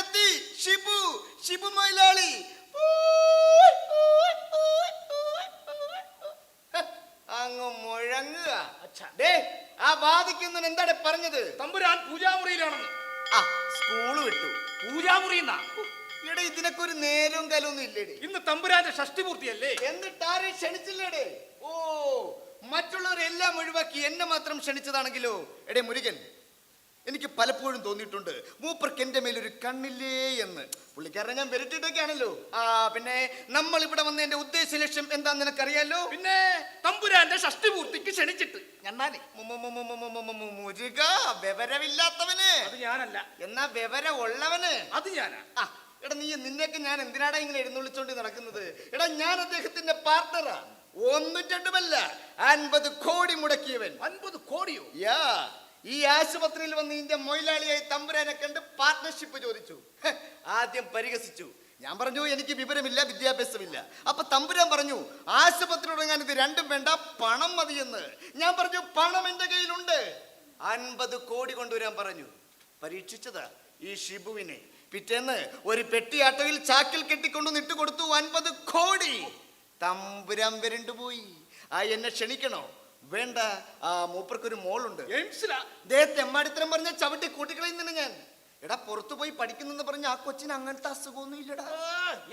മതി അങ്ങ് മുഴങ്ങുക. ഡേ ആ വാദിക്കുന്നവൻ എന്താണ് പറഞ്ഞത്? തമ്പുരാൻ പൂജാമുറിയിലാണെന്ന്. ആ സ്കൂൾ വിട്ടു. പൂജാമുറിയെന്നാ ഇവിടെ ഇതിനൊക്കെ ഒരു നേരവും കലൊന്നും ഇല്ലേടെ. ഇന്ന് തമ്പുരാന്റെ ഷഷ്ടി പൂർത്തിയല്ലേ എന്നിട്ട് ആരെയും ക്ഷണിച്ചില്ലേടെ? ഓ മറ്റുള്ളവരെല്ലാം ഒഴിവാക്കി എന്നെ മാത്രം ക്ഷണിച്ചതാണെങ്കിലോ? എടേ മുരുകൻ എനിക്ക് പലപ്പോഴും തോന്നിയിട്ടുണ്ട് മൂപ്പർക്ക് എന്റെ മേലൊരു കണ്ണില്ലേ എന്ന്. പുള്ളിക്കാരനെ ഞാൻ വരട്ടിട്ടൊക്കെയാണല്ലോ. ആ പിന്നെ നമ്മൾ ഇവിടെ എന്റെ ഉദ്ദേശ ലക്ഷ്യം എന്താന്ന് നിനക്കറിയാലോ? പിന്നെ തമ്പുരാന്റെ ഷഷ്ടിപൂർത്തിക്ക് ക്ഷണിച്ചിട്ട്. ഞാനേ മുരുക വിവരമില്ലാത്തവന്. അത് ഞാനല്ല. എന്നാ വിവരം ഉള്ളവന് അത് ഞാനാ. എടാ നീ നിന്നേക്ക് ഞാൻ എന്തിനാടാ ഇങ്ങനെ എഴുന്നള്ളിച്ചോണ്ട് നടക്കുന്നത്? എടാ ഞാൻ അദ്ദേഹത്തിന്റെ പാർട്ണറാ ഒന്നും രണ്ടുമല്ല അൻപത് കോടി മുടക്കിയവൻ. അൻപത് കോടിയോ? യാ ഈ ആശുപത്രിയിൽ വന്ന് ഇതിന്റെ മൊയിലാളിയായി തമ്പുരാനെ കണ്ട് പാർട്ട്ണർഷിപ്പ് ചോദിച്ചു. ആദ്യം പരിഹസിച്ചു. ഞാൻ പറഞ്ഞു എനിക്ക് വിവരമില്ല വിദ്യാഭ്യാസമില്ല. അപ്പൊ തമ്പുരാൻ പറഞ്ഞു ആശുപത്രി തുടങ്ങാൻ ഇത് രണ്ടും വേണ്ട പണം മതിയെന്ന്. ഞാൻ പറഞ്ഞു പണം എന്റെ കയ്യിലുണ്ട്. അൻപത് കോടി കൊണ്ടുവരാൻ പറഞ്ഞു. പരീക്ഷിച്ചതാ ഈ ഷിബുവിനെ. പിറ്റേന്ന് ഒരു പെട്ടിയാട്ടയിൽ ചാക്കിൽ കെട്ടിക്കൊണ്ടു നിട്ട് കൊടുത്തു അൻപത് കോടി. തമ്പുരാൻ വരണ്ടുപോയി ആ എന്നെ ക്ഷണിക്കണോ? വേണ്ട. ആ മൂപ്പർക്കൊരു മോളുണ്ട്. എയിംസിലാ ദേ തെമ്മാടിത്തരം പറഞ്ഞ ചവിട്ടി കൂട്ടിക്കളയുന്നുണ്ട് ഞാൻ. എടാ പുറത്തു പോയി പഠിക്കുന്നെന്ന് പറഞ്ഞ ആ കൊച്ചിന് അങ്ങനത്തെ അസുഖമൊന്നും ഇല്ലടാ.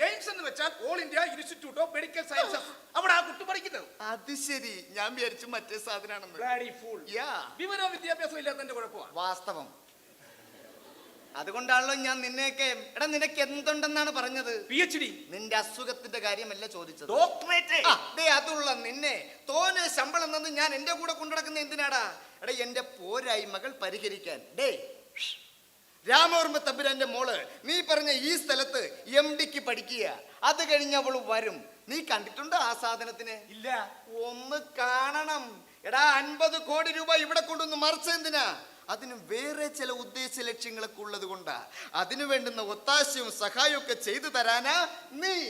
എയിംസ് എന്ന് വെച്ചാൽ all India institute of medical sciences. അവിടെ ആ കുട്ടി പഠിക്കുന്നത്. അത് ശരി. ഞാൻ വിചാരിച്ചു മറ്റേ സാധനമാണെന്ന് Bloody fool. യാ. വിവരവും വിദ്യാഭ്യാസവും ഇല്ലാത്തതിന്റെ കുഴപ്പമാണ് വാസ്തവം. അതുകൊണ്ടാണല്ലോ ഞാൻ നിന്നെയൊക്കെ എടാ നിനക്ക് എന്തുണ്ടെന്നാണ് പറഞ്ഞത്? പി എച്ച് ഡി നിന്റെ അസുഖത്തിന്റെ കാര്യമല്ല ചോദിച്ചത്. ഡോക്ടറേറ്റ് ആ, ദേ തോനെ തന്ന് ഞാൻ എന്റെ കൂടെ കൊണ്ടുനടക്കുന്ന എന്തിനാടാ? എടാ എന്റെ പോരായ്മകൾ പരിഹരിക്കാൻ. ഡേ രാമവർമ്മ തമ്പുരാന്റെ മോൾ നീ പറഞ്ഞ ഈ സ്ഥലത്ത് എം ഡിക്ക് പഠിക്കുക. അത് കഴിഞ്ഞ് അവൾ വരും. നീ കണ്ടിട്ടുണ്ടോ ആ സാധനത്തിന്? ഇല്ല. ഒന്ന് കാണണം. എടാ അൻപത് കോടി രൂപ ഇവിടെ കൊണ്ടുവന്ന് മറിച്ച എന്തിനാ? അതിന് വേറെ ചില ഉദ്ദേശ ലക്ഷ്യങ്ങളൊക്കെ ഉള്ളത് കൊണ്ടാ. അതിനു വേണ്ടുന്ന ഒത്താശയും സഹായവും ഒക്കെ ചെയ്തു തരാനാ നീ.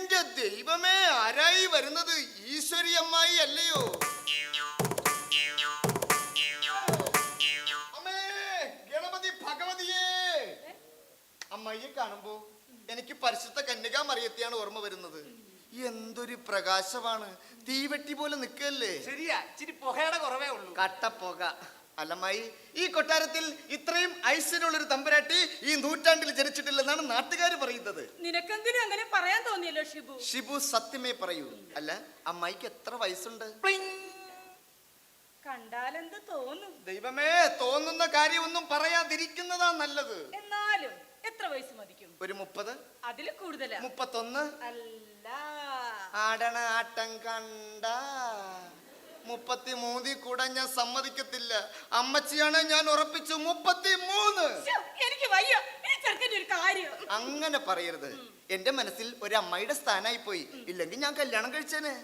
എന്റെ ദൈവമേ ആരായി വരുന്നത്? ഈശ്വരി അമ്മായി അല്ലയോ? അമ്മേ ഗണപതി ഭഗവതിയേ. അമ്മയെ കാണുമ്പോ എനിക്ക് പരിശുദ്ധ കന്യകാ മറിയത്തെയാണ് ഓർമ്മ വരുന്നത്. എന്തൊരു പ്രകാശമാണ്. തീവെട്ടി പോലെ നിൽക്കല്ലേ? ശരിയാ ഇച്ചിരി പുകയുടെ കുറവേ ഉള്ളൂ. കട്ടപ്പുക അലമായി ഈ കൊട്ടാരത്തിൽ ഇത്രയും ഐശ്വര്യമുള്ള ഒരു തമ്പുരാട്ടി ഈ നൂറ്റാണ്ടിൽ ജനിച്ചിട്ടില്ലെന്നാണ് നാട്ടുകാർ പറയുന്നത്. നിനക്കെങ്കിലും അങ്ങനെ പറയാൻ തോന്നിയല്ലോ ഷിബു? ഷിബു സത്യമേ പറയൂ. അല്ല അമ്മായിക്ക് എത്ര വയസ്സുണ്ട്? കണ്ടാലെന്ത് തോന്നും? ദൈവമേ തോന്നുന്ന കാര്യമൊന്നും പറയാതിരിക്കുന്നതാ നല്ലത്. എന്നാലും എത്ര വയസ്സ് മതിക്കും? ഒരു മുപ്പത്? അതിൽ കൂടുതൽ മുപ്പത്തൊന്ന്? അല്ല. ആടണ ആട്ടം കണ്ട മുപ്പത്തി മൂന്നിൽ കൂടെ ഞാൻ സമ്മതിക്കത്തില്ല. അമ്മച്ചിയാണ് ഞാൻ ഉറപ്പിച്ചു മുപ്പത്തി മൂന്ന് ശ്ശോ, എനിക്ക് വയ്യ ഈ ചെറുക്കന്റെ ഒരു കാര്യം അങ്ങനെ പറയരുത്. എന്റെ മനസ്സിൽ ഒരു അമ്മയുടെ സ്ഥാനായി പോയി ഇല്ലെങ്കിൽ ഞാൻ കല്യാണം കഴിച്ചേനെ.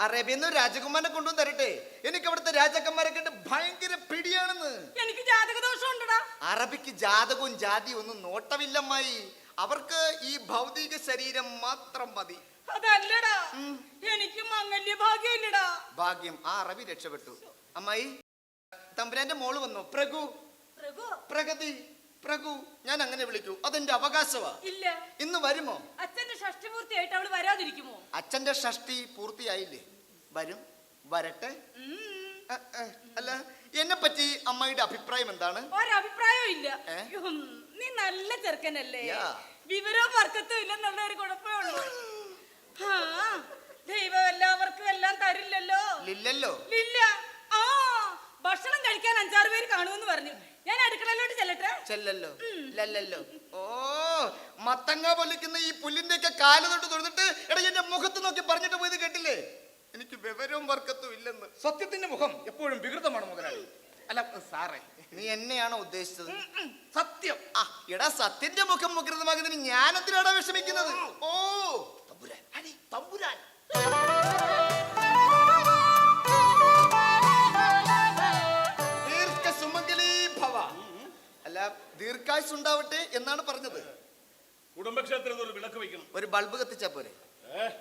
അറേബ്യന്ന് ഒരു രാജകുമാരനെ കൊണ്ടുവന്ന് തരട്ടെ. എനിക്ക് അവിടുത്തെ രാജാക്കന്മാരെ കണ്ട് ഭയങ്കര പിടിയാണെന്ന്. എനിക്ക് ജാതക ദോഷം അറബിക്ക് ജാതകവും ജാതിയും ഒന്നും നോട്ടമില്ലമ്മായി. അവർക്ക് ഈ ഭൗതിക ശരീരം മാത്രം മതി. അതല്ലടാ. എനിക്ക് മംഗല്യ ഭാഗ്യമില്ലടാ ഭാഗ്യം. ആ അറബി രക്ഷപ്പെട്ടു. അമ്മായി തമ്പുരാന്റെ മോൾ വന്നു? പ്രഗു പ്രഗതി. പ്രഭു ഞാൻ അങ്ങനെ വിളിക്കൂ. അതെന്റെ അവകാശമാ ഇല്ല. ഇന്ന് വരുമോ? അച്ഛന്റെ ഷഷ്ടി പൂർത്തിയായിട്ട് അവൾ വരാതിരിക്കുമോ? അച്ഛന്റെ ഷഷ്ടി പൂർത്തിയായില്ലേ? വരും. വരട്ടെ. അല്ല എന്നെ പറ്റി അമ്മയുടെ അഭിപ്രായം എന്താണ്? ഒരഭിപ്രായവും ഇല്ല. നീ നല്ല ചെറുക്കനല്ലേ. വിവരോ വിവരവും വർക്കത്തും ഇല്ലെന്നുള്ള ഒരു കുഴപ്പമുള്ളൂ ദൈവം എല്ലാവർക്കും എല്ലാം തരില്ലല്ലോ. ഇല്ലല്ലോ. ഇല്ല ആ ഭക്ഷണം കഴിക്കാൻ അഞ്ചാറ് പേര് കാണുമെന്ന് പറഞ്ഞു ഞാൻ അടുക്കളയിലോട്ട് ചെല്ലട്ടെ ചെല്ലല്ലോ ലല്ലല്ലോ ഓ മത്തങ്ങ പൊലിക്കുന്ന ഈ പുല്ലിന്റെ ഒക്കെ കാൽ തൊട്ട് തൊഴുതിട്ട് എടാ എന്റെ മുഖത്ത് നോക്കി പറഞ്ഞിട്ട് പോയത് കേട്ടില്ലേ? എനിക്ക് വിവരവും വർക്കത്തും ഇല്ലെന്ന്. സത്യത്തിന്റെ മുഖം എപ്പോഴും വികൃതമാണ് മുതലാളി. അല്ല സാറേ നീ എന്നെയാണോ ഉദ്ദേശിച്ചത്? സത്യം. ആ എടാ സത്യന്റെ മുഖം മുഖൃതമാകുന്നതിന് ഞാൻ എന്തിനാടാ വിഷമിക്കുന്നത് ഓ തമ്പുരാൻ. തമ്പുരാൻ. എന്നാണ് പറഞ്ഞത്. കുടുംബക്ഷേത്രത്തിൽ ഒരു വിളക്ക് വെക്കണം ഒരു ബൾബ് കത്തിച്ചാ പോരെ.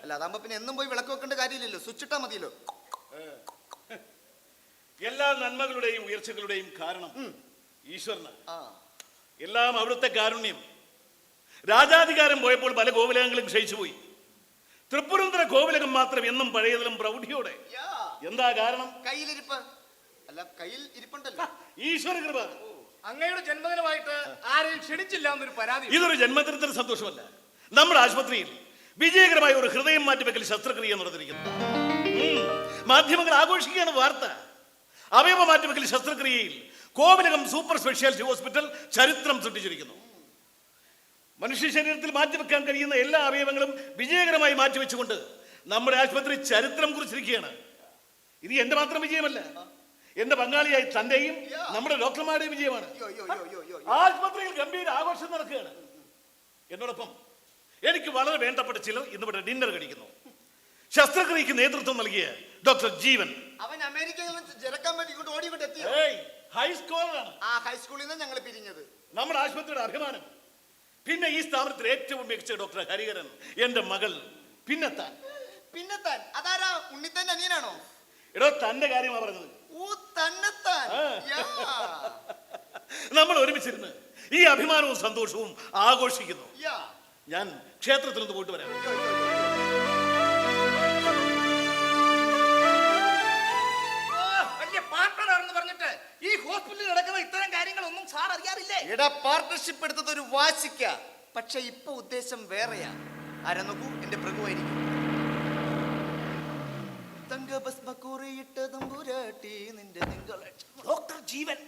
അല്ല അതാകുമ്പോ പിന്നെ എന്നും പോയി വിളക്ക് വെക്കേണ്ട കാര്യമില്ലല്ലോ. സ്വിച്ച് ഇട്ടാ മതിയല്ലോ. എല്ലാ നന്മകളുടെയും ഉയർച്ചകളുടെയും കാരണം ഈശ്വരനാണ് ആ. എല്ലാം അവിടുത്തെ കാരുണ്യം. രാജാധികാരം പോയപ്പോൾ പല ഗോകുലങ്ങളും ക്ഷയിച്ചു പോയി. തൃപ്പുരന്തര ഗോകുലകം മാത്രം എന്നും പഴയതിലും പ്രൗഢിയോടെ. എന്താ കാരണം? കയ്യിലിരിപ്പ്. അല്ല കയ്യിൽ ഇരിപ്പുണ്ടല്ലോ. ഈശ്വര കൃപ. അങ്ങയുടെ ജന്മദിനമായിട്ട് ആരെയും ക്ഷണിച്ചില്ല എന്നൊരു പരാതി ഇതൊരു ജന്മദിനത്തിന് സന്തോഷമല്ല. നമ്മുടെ ആശുപത്രിയിൽ വിജയകരമായ ഒരു ഹൃദയം മാറ്റിവെക്കൽ ശസ്ത്രക്രിയ നടന്നിരിക്കുന്നു. മാധ്യമങ്ങൾ ആഘോഷിക്കുകയാണ് വാർത്ത. അവയവ മാറ്റിവെക്കൽ ശസ്ത്രക്രിയയിൽ കോവിലകം സൂപ്പർ സ്പെഷ്യാലിറ്റി ഹോസ്പിറ്റൽ ചരിത്രം സൃഷ്ടിച്ചിരിക്കുന്നു. മനുഷ്യ ശരീരത്തിൽ മാറ്റിവെക്കാൻ കഴിയുന്ന എല്ലാ അവയവങ്ങളും വിജയകരമായി മാറ്റിവെച്ചുകൊണ്ട് നമ്മുടെ ആശുപത്രി ചരിത്രം കുറിച്ചിരിക്കുകയാണ്. ഇത് എന്റെ മാത്രം വിജയമല്ല. എന്റെ പങ്കാളിയായി തന്റെയും നമ്മുടെ ഡോക്ടർമാരുടെയും വിജയമാണ്. ആശുപത്രിയിൽ ഗംഭീര ആഘോഷം നടക്കുകയാണ്. എന്നോടൊപ്പം എനിക്ക് വളരെ വേണ്ടപ്പെട്ട ചിലർ ഇന്നിവിടെ ഡിന്നർ കഴിക്കുന്നു. ശസ്ത്രക്രിയക്ക് നേതൃത്വം നൽകിയ ഡോക്ടർ ജീവൻ. അവൻ അമേരിക്കയിൽ ഹൈസ്കോളറാണ് ആ ഹൈസ്കൂളിൽ നിന്ന് ഞങ്ങൾ പിരിഞ്ഞത്. നമ്മുടെ ആശുപത്രിയുടെ അഭിമാനം പിന്നെ ഈ സ്ഥാപനത്തിൽ ഏറ്റവും മികച്ച ഡോക്ടർ ഹരിഹരൻ എന്റെ മകൾ പിന്നെത്താൻ. പിന്നെത്താൻ. പിന്നെ താൻ അതാരാ? ഉണ്ണിത്തന്റെ അനിയനാണോ? എടോ തന്റെ കാര്യമാണ് പറഞ്ഞത്. ഓ തന്നെത്താൻ. യാ. നമ്മൾ ഒരുമിച്ചിരുന്ന് ഈ അഭിമാനവും സന്തോഷവും ആഘോഷിക്കുന്നു. യാ. ഞാൻ ക്ഷേത്രത്തിൽ നിന്ന് പോയിട്ട് വരാം. ഈ ഹോസ്പിറ്റലിൽ നടക്കുന്ന ഇത്തരം കാര്യങ്ങളൊന്നും സാർ അറിയാറില്ലേ? എടാ പാർട്ട്ണർഷിപ്പ് എടുത്തത് ഒരു വാശിക്ക. പക്ഷെ ഇപ്പൊ ഉദ്ദേശം വേറെയാ. ആരാ നോക്കൂ എന്റെ പ്രഭുവായിരിക്കും തങ്ക ഭസ്മ തമ്പുരാട്ടി നിന്റെ നിങ്ങളെ ഡോക്ടർ ജീവൻ.